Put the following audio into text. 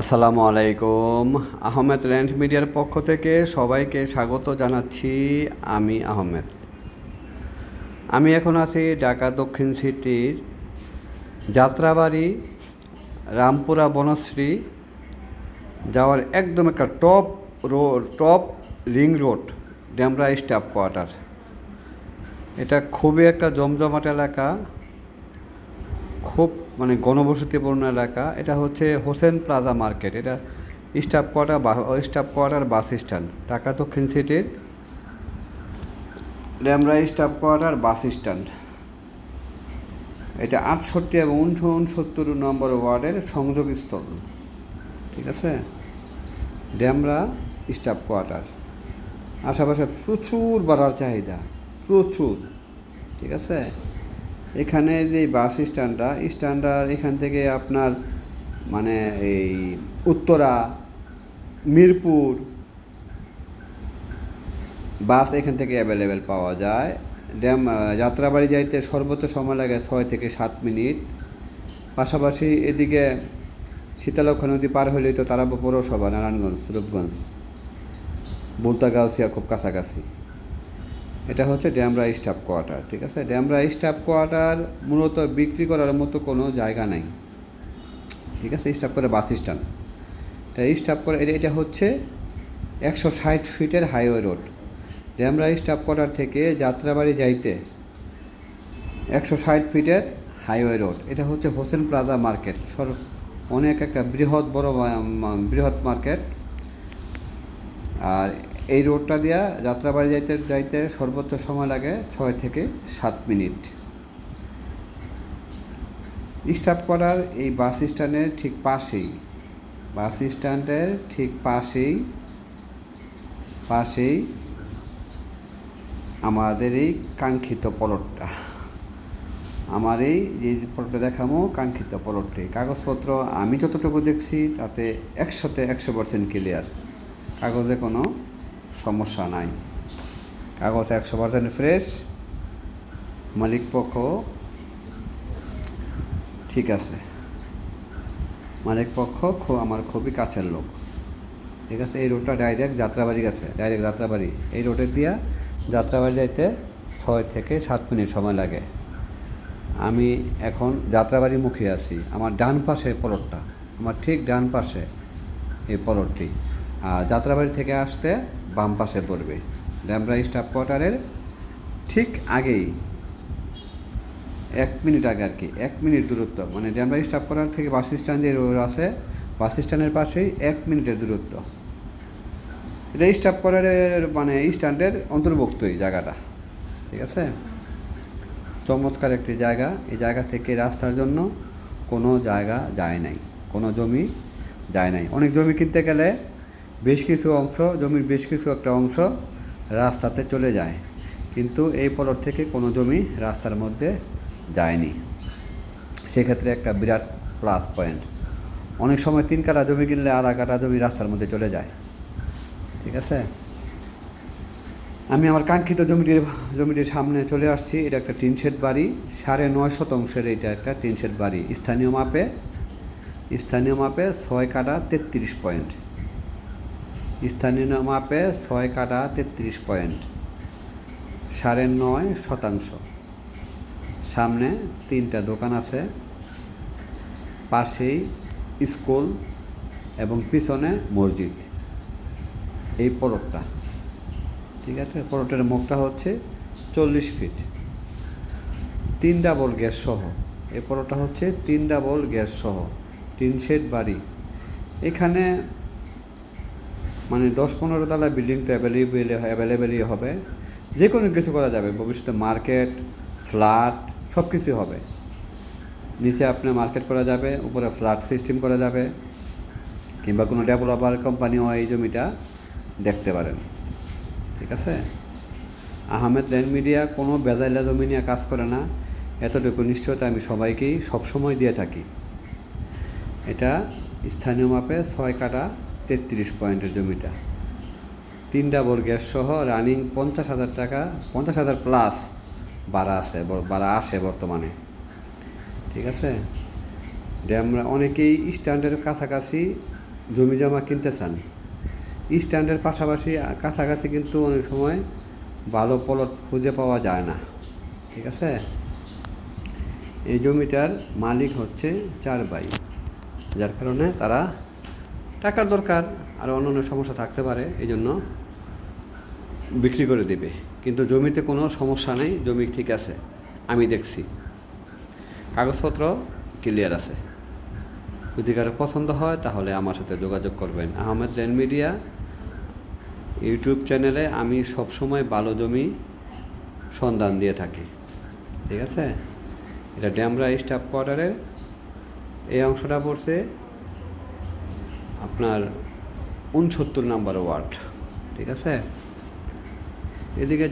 আসসালামু আলাইকুম। আহমেদ ল্যান্ড মিডিয়ার পক্ষ থেকে সবাইকে স্বাগত জানাচ্ছি আমি আহমেদ। আমি এখন আছি ঢাকা দক্ষিণ সিটির যাত্রাবাড়ি রামপুরা বনশ্রী যাওয়ার একদম একটা top road top ring road Demra staff quarter. এটা খুবই একটা জমজমাট এলাকা। খুব মানে এলাকা। এটা হচ্ছে হোসেন প্লাজা মার্কেট। এটা staff quarter staff quarter bus stand, Dhaka দক্ষিণ সিটির Demra staff quarter bus stand. এটা আটষট্টি এবং উনসত্তর নম্বর ওয়ার্ডের সংযোগস্থল ঠিক আছে? Demra staff quarter. আশেপাশে প্রচুর বাড়ার চাহিদা, প্রচুর। ঠিক আছে? এখানে যে বাস স্ট্যান্ডটা স্ট্যান্ডটা এখান থেকে আপনার মানে এই উত্তরা, মিরপুর বাস এখান থেকে অ্যাভেলেবেল পাওয়া যায়। ড্যাম যাত্রাবাড়ি যাইতে সর্বোচ্চ সময় লাগে ছয় থেকে সাত মিনিট। পাশাপাশি এদিকে শীতলক্ষ নদী পার হলেই তো তারা পৌরসভা, নারায়ণগঞ্জ, রূপগঞ্জ বুলতাগাউসিয়া খুব কাছাকাছি। এটা হচ্ছে ড্যামরা স্টাফ কোয়ার্টার ঠিক আছে? ড্যামরা স্টাফ কোয়ার্টার মূলত বিক্রি করার মতো কোনো জায়গা নাই, ঠিক আছে? স্টাফ করে বাস স্ট্যান্ড এটা স্টাফ করে, এটা এটা হচ্ছে একশো ষাট ফিটের highway road Demra staff quarter থেকে যাত্রাবাড়ি যাইতে একশো ষাট ফিটের হাইওয়ে রোড এটা হচ্ছে হোসেন প্লাজা মার্কেট, সর, অনেক একটা বৃহৎ বড় বৃহৎ মার্কেট। আর এই রোডটা দিয়া যাত্রাবাড়ি যাইতে যাইতে সর্বোচ্চ সময় লাগে ছয় থেকে সাত মিনিট। স্টাফ করার এই বাস স্ট্যান্ডের ঠিক পাশেই। বাস স্ট্যান্ডের ঠিক পাশেই পাশেই আমাদের এই কাঙ্ক্ষিত পলটটা। আমার এই যে পলটটা দেখামো, কাঙ্ক্ষিত পলটটি। কাগজপত্র আমি যতটুকু দেখছি তাতে একশোতে একশো পার্সেন্ট ক্লিয়ার কাগজে কোনো সমস্যা নাই। কাগজ একশো পার্সেন্ট ফ্রেশ মালিক পক্ষ ঠিক আছে। মালিক পক্ষ আমার খুবই কাছের লোক। ঠিক আছে, এই রোডটা ডাইরেক্ট যাত্রাবাড়ি গেছে। ডাইরেক্ট যাত্রাবাড়ি। এই রোডে দিয়া যাত্রাবাড়ি যাইতে ছয় থেকে সাত মিনিট সময় লাগে। আমি এখন যাত্রাবাড়ি মুখে আছি। আমার ডান পাশে পলটটা। আমার ঠিক ডান পাশে এই পলটটি। আর যাত্রাবাড়ি থেকে আসতে বাম পাশে পড়বে। ড্যামরা স্টাফ কোয়ার্টারের ঠিক আগেই। এক মিনিট আগে আর কি, এক মিনিট দূরত্ব। মানে ড্যামরা স্টাফ কোয়ার্টার থেকে বাস স্ট্যান্ড যে রোড আছে বাস স্ট্যান্ডের পাশেই এক মিনিটের দূরত্ব। এটা স্টাফ কোয়ার্টারের মানে স্ট্যান্ডের অন্তর্ভুক্ত এই জায়গাটা। ঠিক আছে? চমৎকার একটি জায়গা। এই জায়গা থেকে রাস্তার জন্য কোনো জায়গা যায় নাই। কোনো জমি যায় নাই। অনেক জমি কিনতে গেলে বেশ কিছু অংশ, জমির বেশ কিছু একটা অংশ রাস্তাতে চলে যায়। কিন্তু এই পলট থেকে কোনো জমি রাস্তার মধ্যে যায়নি। সেক্ষেত্রে একটা বিরাট প্লাস পয়েন্ট অনেক সময় তিন কাটা জমি কিনলে আধা কাটা জমি রাস্তার মধ্যে চলে যায়। ঠিক আছে? আমি আমার কাঙ্ক্ষিত জমিটির জমিটির সামনে চলে আসছি। এটা একটা টিন শেড বাড়ি। সাড়ে নয় শতাংশের এটা একটা টিন শেড বাড়ি। স্থানীয় মাপে স্থানীয় মাপে ছয় কাটা তেত্রিশ পয়েন্ট স্থানীয় মাপে ছয় কাটা তেত্রিশ পয়েন্ট, সাড়ে নয় শতাংশ। সামনে তিনটা দোকান আছে, পাশেই স্কুল এবং পিছনে মসজিদ। এই পলটটা ঠিক আছে? পলটের মুখটা হচ্ছে চল্লিশ ফিট। তিন ডাবল গ্যাস সহ, এই পলটটা হচ্ছে তিন ডাবল গ্যাস সহ, টিন শেড বাড়ি। এখানে মানে দশ পনেরো তলা বিল্ডিং তো অ্যাভেলেবেল অ্যাভেলেবেলই হবে। যে কোনো কিছু করা যাবে। ভবিষ্যতে মার্কেট ফ্ল্যাট সব কিছু হবে। নিচে আপনার মার্কেট করা যাবে, উপরে ফ্ল্যাট সিস্টেম করা যাবে, কিংবা কোনো ডেভেলপার কোম্পানিও এই জমিটা দেখতে পারেন। ঠিক আছে? আহমেদ ল্যান্ড মিডিয়া কোনো বেজাইলা জমি নিয়ে কাজ করে না। এতটুকু নিশ্চয়তা আমি সবাইকেই সবসময় দিয়ে থাকি। এটা স্থানীয় মাপে ছয় কাটা তেত্রিশ পয়েন্টের জমিটা। তিন ডাবল গ্যাস সহ রানিং পঞ্চাশ হাজার টাকা, পঞ্চাশ হাজার প্লাস বাড়া আছে বাড়া আসে বর্তমানে। ঠিক আছে? ড্যামরা অনেকেই স্ট্যান্ডের কাছাকাছি জমি জমা কিনতে চান। স্ট্যান্ডের পাশাপাশি কাছাকাছি কিন্তু অনেক সময় ভালো প্লট খুঁজে পাওয়া যায় না। ঠিক আছে? এই জমিটার মালিক হচ্ছে চার ভাই, যার কারণে তারা টাকার দরকার, আর অন্য অন্য সমস্যা থাকতে পারে এই জন্য বিক্রি করে দেবে। কিন্তু জমিতে কোনো সমস্যা নেই, জমি ঠিক আছে, আমি দেখছি। কাগজপত্র ক্লিয়ার আছে। যদি কারও পছন্দ হয়, তাহলে আমার সাথে যোগাযোগ করবেন। আহমেদ রেন মিডিয়া ইউটিউব চ্যানেলে আমি সবসময় ভালো জমি সন্ধান দিয়ে থাকি। ঠিক আছে? এটা ড্যামরা স্টাফ কোয়ার্টারের, এই অংশটা পড়ছে আপনার উনসত্তর নাম্বার ওয়ার্ড ঠিক আছে? এদিকে